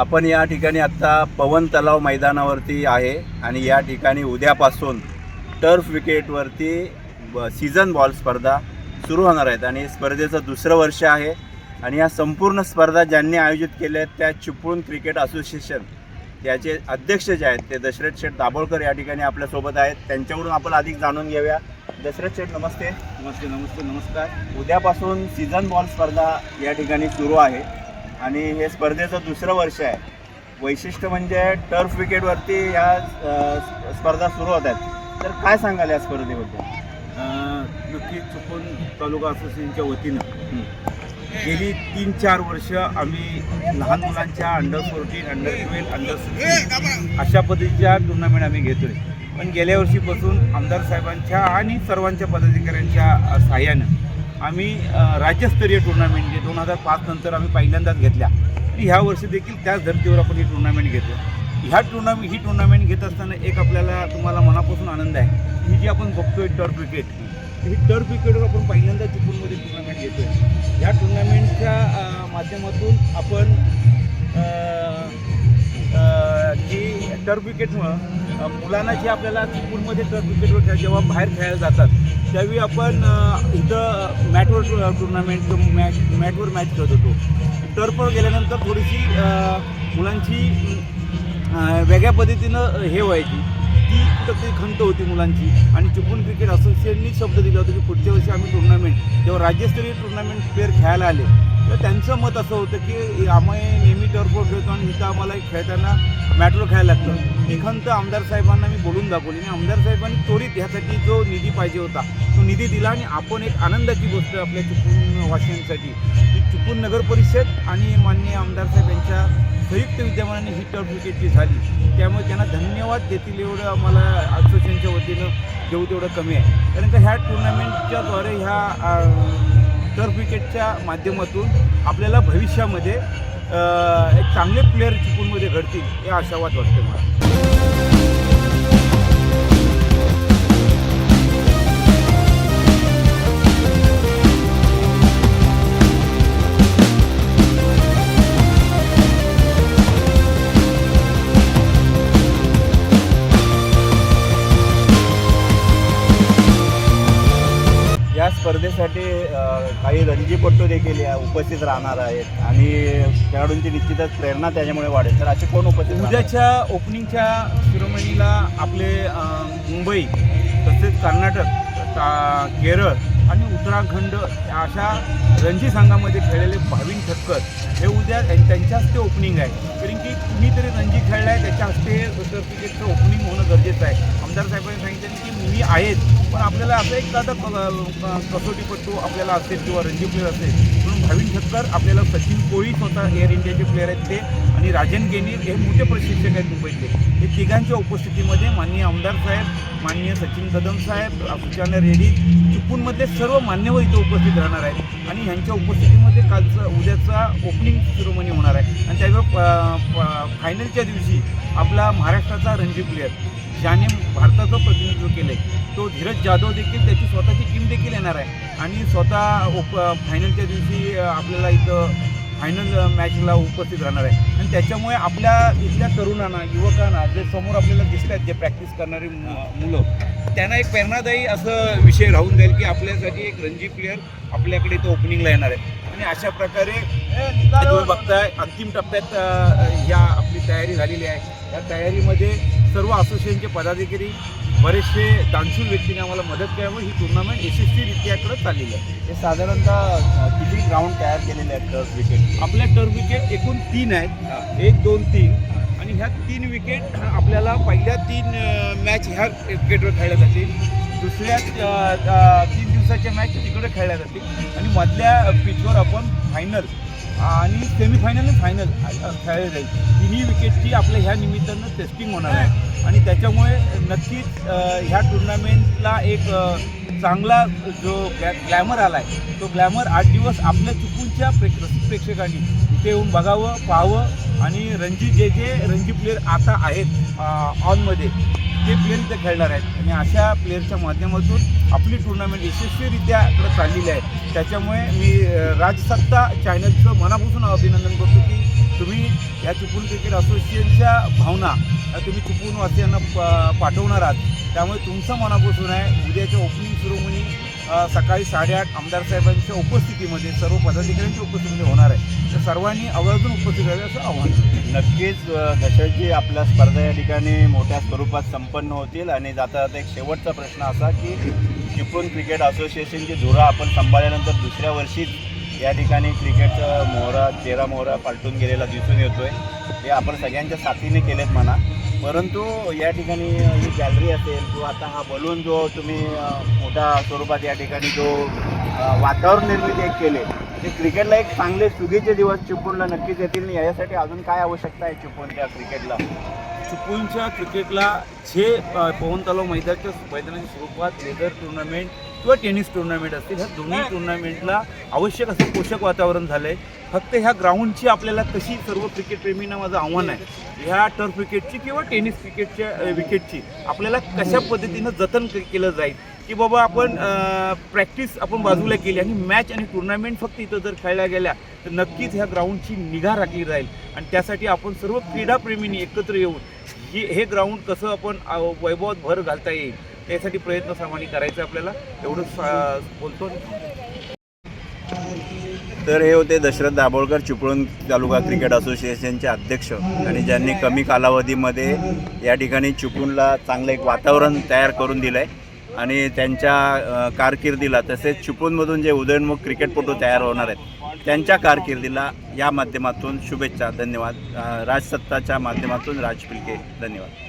आपण या ठिकाणी आत्ता पवन तलाव मैदानावरती आहे आणि या ठिकाणी उद्यापासून टर्फ विकेटवरती ब- सीझन बॉल स्पर्धा सुरू होणार आहेत आणि स्पर्धेचं दुसरं वर्ष आहे. आणि या संपूर्ण स्पर्धा ज्यांनी आयोजित केल्या आहेत त्या चिपळूण क्रिकेट असोसिएशन याचे अध्यक्ष जे आहेत ते दशरथ शेठ दाभोळकर या ठिकाणी आपल्यासोबत आहेत. त्यांच्याकडून आपण अधिक जाणून घेऊया. दशरथ शेठ नमस्ते. नमस्ते नमस्ते नमस्कार. उद्यापासून सीझन बॉल स्पर्धा या ठिकाणी सुरू आहे. आणि हे स्पर्धेचं दुसरं वर्ष आहे. वैशिष्ट्य म्हणजे टर्फ विकेटवरती या स्पर्धा सुरू होत आहेत. तर काय सांगाल या स्पर्धेबद्दल? अं, नक्कीच चुकून तालुका असोसिएशनच्या वतीनं गेली तीन चार वर्ष आम्ही लहान मुलांच्या under fourteen under twelve under sixteen अशा पद्धतीच्या टुर्नामेंट आम्ही घेतोय. पण गेल्या वर्षीपासून आमदार साहेबांच्या आणि सर्वांच्या पदाधिकाऱ्यांच्या सहाय्यानं आम्ही राज्यस्तरीय टुर्नामेंट जे दोन हजार पाच नंतर आम्ही पहिल्यांदाच घेतल्या. ह्या वर्षी देखील त्याच धर्तीवर आपण ही टुर्नामेंट घेतो ह्या टुर्नामेंट ही टुर्नामेंट घेत असताना एक आपल्याला तुम्हाला मनापासून आनंद आहे. ही जी आपण बघतोय टर्फ विकेट ही टर्फ विकेटवर आपण पहिल्यांदा चिपळूणमध्ये टुर्नामेंट घेतो आहे ह्या टुर्नामेंटच्या माध्यमातून आपण जी टर्फ विकेटमुळं मुलांना जे आपल्याला चिपळूणमध्ये टर्फ विकेटवर जेव्हा बाहेर खेळायला जातात त्यावेळी आपण इथं मॅटवर टु- टुर्नामेंट मॅच मॅटवर मॅच खेळत होतो. टर्फवर गेल्यानंतर थोडीशी मुलांची वेगळ्या पद्धतीनं हे व्हायची. ती कुठंतरी खंत होती मुलांची. आणि चिपळूण क्रिकेट असोसिएशननी शब्द दिला होता की पुढच्या वर्षी आम्ही टुर्नामेंट जेव्हा राज्यस्तरीय टुर्नामेंट प्लेअर खेळायला आले तर त्यांचं मत असं होतं की आम्ही नेहमी टर्फवर खेळतो आणि इथं आम्हाला खेळताना मॅट्रो खेळायला लागतं. ही आमदार साहेबांना मी बोलून दाखवली आणि आमदार साहेबांनी त्वरित ह्यासाठी जो निधी पाहिजे होता तो निधी दिला आणि आपण एक आनंदाची गोष्ट आपल्या चिपळूण वासियांसाठी की चिपळूण नगर परिषद आणि माननीय आमदार साहेब यांच्या संयुक्त विद्यमानाने ही टर्फ विकेटची झाली. त्यामुळे त्यांना धन्यवाद देतील एवढं आम्हाला असोसिएशनच्या वतीनं देऊ तेवढं कमी आहे. कारण का ह्या टुर्नामेंटच्याद्वारे ह्या टर्फ विकेटच्या माध्यमातून आपल्याला भविष्यामध्ये एक चांगले प्लेअर चिपळूणमध्ये घडतील हे आशावाद वाटते मला. स्पर्धेसाठी काही रणजीपट्टू देखील या उपस्थित राहणार आहेत आणि खेळाडूंची निश्चितच प्रेरणा त्याच्यामुळे वाढेल. तर असे कोण उपस्थित उद्याच्या ओपनिंगच्या शिरोमणीला आपले मुंबई तसेच कर्नाटक ता- केरळ आणि उत्तराखंड अशा रणजी संघामध्ये खेळलेले भाविन ठक्कर हे उद्या त्यां- त्यांच्या हस्ते ओपनिंग आहे. कारण की कुणीतरी रणजी खेळला आहे त्याच्या हस्ते उत्तर क्रिकेटचं ओपनिंग होणं गरजेचं आहे. आमदार साहेबांनी सांगितलं की मी आहेत पण आपल्याला असं एक आता कसोटीपट्टू आपल्याला असेल किंवा रणजी प्लेअर असेल प्रवीण ठक्कर आपल्याला सचिन कोळी स्वतः एअर इंडियाचे प्लेअर आहेत ते आणि राजन गेनीर हे मोठे प्रशिक्षक आहेत मुंबईतले. हे तिघांच्या उपस्थितीमध्ये माननीय आमदार साहेब माननीय सचिन कदम साहेब सुचाना रेड्डी चिपळूणमधले सर्व मान्यवर इथं उपस्थित राहणार आहेत. आणि ह्यांच्या उपस्थितीमध्ये कालचं उद्याचा ओपनिंग सेरेमनी होणार आहे. आणि त्यावेळी फायनलच्या दिवशी आपला महाराष्ट्राचा रणजी प्लेअर ज्याने भारताचं प्रतिनिधित्व केलं आहे तो धीरज जाधव देखील त्याची स्वतःची टीम देखील येणार आहे. आणि स्वतः उप फायनलच्या दिवशी आपल्याला इथं फायनल मॅचला उपस्थित राहणार आहे. आणि त्याच्यामुळे आपल्या इथल्या तरुणांना युवकांना जे समोर आपल्याला दिसत आहेत जे प्रॅक्टिस करणारी मु- मुलं त्यांना एक प्रेरणादायी असं विषय राहून जाईल की आपल्यासाठी एक रणजी प्लेअर आपल्याकडे इथं ओपनिंगला येणार आहे. आणि अशा प्रकारे तुम्ही बघताय अंतिम टप्प्यात ह्या आपली तयारी झालेली आहे. या तयारीमध्ये सर्व असोसिएशनचे पदाधिकारी बरेचसे दानशूर व्यक्तीने आम्हाला मदत केल्यामुळे ही टुर्नामेंट यशस्वीरित्याकडे चाललेली आहे. हे साधारणतः किती ग्राउंड तयार केलेले आहेत टर्फ विकेट? आपल्या टर्फ विकेट एकूण तीन आहेत. एक दोन तीन. आणि ह्या तीन विकेट आपल्याला पहिल्या तीन मॅच ह्या विकेटवर खेळल्या जातील. दुसऱ्या तीन दिवसाच्या मॅच तिकडे खेळल्या जातील. आणि मधल्या पिचवर आपण फायनल आणि सेमीफायनल आणि फायनल खेळले जाईल. तिन्ही विकेटची आपल्या ह्या निमित्तानं टेस्टिंग होणार आहे. आणि त्याच्यामुळे नक्कीच ह्या टुर्नामेंटला एक चांगला जो ग्लॅ ग्लॅमर आला आहे तो ग्लॅमर आठ दिवस आपल्या चुकूनच्या प्रेक्ष प्रेक्षकांनी इथे येऊन बघावं पाहावं आणि रणजी जे जे रणजी प्लेअर आता आहेत ऑनमध्ये ते प्लेयर ते खेळणार आहेत. आणि अशा प्लेअरच्या माध्यमातून आपली टुर्नामेंट यशस्वीरित्या इकडे चाललेली आहे. त्याच्यामुळे मी राजसत्ता चॅनलचं मनापासून अभिनंदन करतो की तुम्ही या चिपळूण क्रिकेट असोसिएशनच्या भावना तुम्ही चिपळूणवासियांना प- पाठवणार आहात. त्यामुळे तुमचं मनापासून आहे. उद्याच्या ओपनिंग सुरू अ, सकाळी साडेआठ आमदार साहेबांच्या उपस्थितीमध्ये सर्व पदाधिकाऱ्यांच्या उपस्थितीमध्ये होणार आहे. तर सर्वांनी आवर्जून उपस्थित राहावे असं आव्हान नक्कीच दशरथजी आपल्या स्पर्धा या ठिकाणी मोठ्या स्वरूपात संपन्न होतील आणि जाता जाता एक शेवटचा प्रश्न असा की चिपळूण क्रिकेट असोसिएशनची धुरा आपण सांभाळल्यानंतर दुसऱ्या वर्षीच या ठिकाणी क्रिकेटचा मोहरा चेहरा मोहरा पालटून गेलेला दिसून येतोय. हे आपण सगळ्यांच्या साथीने केलेत म्हणा. परंतु या ठिकाणी ही गॅलरी असेल किंवा आता हा बलून जो तुम्ही मोठ्या स्वरूपात या ठिकाणी जो वातावरण निर्मिती एक केले ते क्रिकेटला एक चांगले सुगीचे दिवस चिपळूणला नक्कीच येतील आणि यासाठी अजून काय आवश्यकता आहे चिपळूणच्या क्रिकेटला चिपळूणच्या क्रिकेटला जे पवन तलाव मैदानाच्या मैदानाच्या स्वरूपात लेदर टुर्नामेंट किंवा टेनिस टुर्नामेंट असतील ह्या दोन्ही टुर्नामेंटला आवश्यक असं पोषक वातावरण झालं आहे फक्त ह्या ग्राउंडची आपल्याला कशी सर्व क्रिकेटप्रेमींना माझं आव्हान आहे. ह्या टर्फ विकेटची किंवा टेनिस क्रिकेटच्या विकेटची आपल्याला कशा पद्धतीनं जतन केलं जाईल? की बाबा आपण प्रॅक्टिस आपण बाजूला केली आणि मॅच आणि टुर्नामेंट फक्त इथं जर खेळल्या गेल्या तर नक्कीच ह्या ग्राउंडची निगा राखली जाईल. आणि त्यासाठी आपण सर्व क्रीडाप्रेमींनी एकत्र येऊन ही हे ग्राउंड कसं आपण वैभवात भर घालता येईल त्यासाठी प्रयत्न सर्वांनी करायचा आपल्याला एवढंच बोलतो तर हे होते दशरथ दाभोळकर चिपळूण तालुका क्रिकेट असोसिएशनचे अध्यक्ष. आणि ज्यांनी कमी कालावधीमध्ये या ठिकाणी चिपळूणला चांगलं एक वातावरण तयार करून दिलं आहे आणि त्यांच्या कारकिर्दीला तसेच चिपळूणमधून जे उदयोन्मुख क्रिकेटपटू तयार होणार आहेत त्यांच्या कारकिर्दीला या माध्यमातून शुभेच्छा धन्यवाद. राजसत्ताच्या माध्यमातून राज पिलके धन्यवाद.